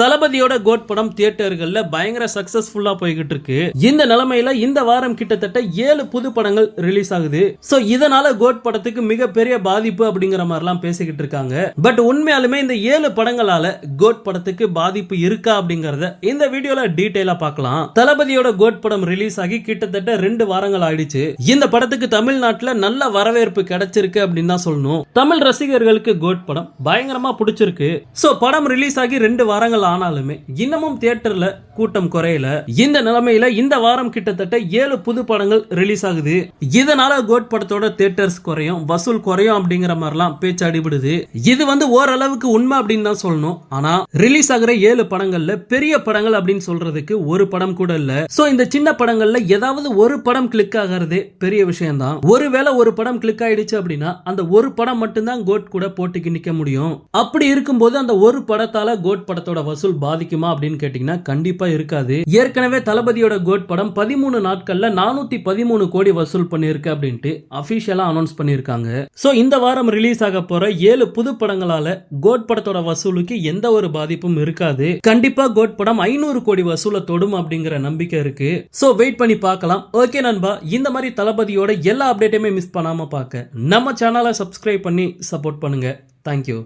தளபதியோட கோட் படம் தியேட்டர்கள்ல பயங்கர சக்சஸ்ஃபுல்லா போய்கிட்டு இருக்கு இந்த நிலைமையில இந்த வாரம் கிட்டத்தட்ட ஏழு புது படங்கள் ரிலீஸ் ஆகுது. சோ இதனால கோட் படத்துக்கு மிகப்பெரிய பாதிப்பு அப்படிங்கிற மாதிரிலாம் பேசிக்கிட்டு இருக்காங்க. பட் உண்மையாலுமே இந்த ஏழு படங்களால கோட் படத்துக்கு பாதிப்பு இருக்கா அப்படிங்கறத இந்த வீடியோல டீடைலா பார்க்கலாம். தளபதியோட கோட் படம் ரிலீஸ் ஆகி கிட்டத்தட்ட ரெண்டு வாரங்கள் ஆயிடுச்சு. இந்த படத்துக்கு தமிழ்நாட்டுல நல்ல வரவேற்பு கிடைச்சிருக்கு அப்படின்னு தான் சொல்லணும். தமிழ் ரசிகர்களுக்கு கோட் படம் பயங்கரமா பிடிச்சிருக்கு. சோ படம் ரிலீஸ் ஆகி ரெண்டு வாரங்கள் ஆனாலுமே இன்னமும் தியேட்டர்ல கூட்டம் குறையல. இந்த நிலைமையில இந்த வாரம் கிட்டத்தட்ட ஏழு புது படங்கள் ரிலீஸ் ஆகுது. இதனால கோட் படத்தோட தியேட்டர்ஸ் குறையும் வசூல் குறையும் அப்படிங்கிற மாதிரிலாம் பேச்சு அடிபடுது. இது வந்து ஓரளவுக்கு உண்மை அப்படின்னு தான் சொல்லணும். ஆனா ரிலீஸ் ஆகிற ஏழு படங்கள்ல பெரிய படங்கள் அப்படின்னு சொல்றதுக்கு ஒரு படம் கூட இல்ல. சோ இந்த சின்ன படங்கள்ல ஏதாவது ஒரு படம் கிளிக் ஆகிறது பெரிய விஷயம் தான் ஒருவேளை ஒரு படம் கிளிக் ஆயிடுச்சு அப்படின்னா அந்த ஒரு படம் மட்டும்தான் கோட் கூட போட்டிக்கு நிக்க முடியும். அப்படி இருக்கும்போது அந்த ஒரு படத்தால கோட் படத்தோட வசூல் பாதிக்குமா அப்படின்னு கேட்டீங்கன்னா கண்டிப்பா இருக்காது. ஏற்கனவே தளபதியோட கோட் படம் பதிமூணு நாட்கள்ல நானூத்தி பதிமூணு கோடி வசூல் பண்ணிருக்கு அப்படின்ட்டு அபிஷியலா அனௌன்ஸ் பண்ணிருக்காங்க சோ இந்த வாரம் ரிலீஸ் ஆக போற ஏழு புது படங்களால கோட் படத்தோட வசூலுக்கு எந்த ஒரு பாதிப்பும் இருக்காது. கண்டிப்பா கோட் படம் ஐநூறு கோடி வசூலை தொடும் அப்படிங்கிற நம்பிக்கை இருக்கு. சோ வெயிட் பண்ணி பார்க்கலாம். ஓகே நண்பா இந்த மாதிரி தளபதியோட எல்லா அப்டேட்டையுமே மிஸ் பண்ணாம பார்க்க நம்ம சேனலை சப்ஸ்கிரைப் பண்ணி சப்போர்ட் பண்ணுங்க. தேங்க்யூ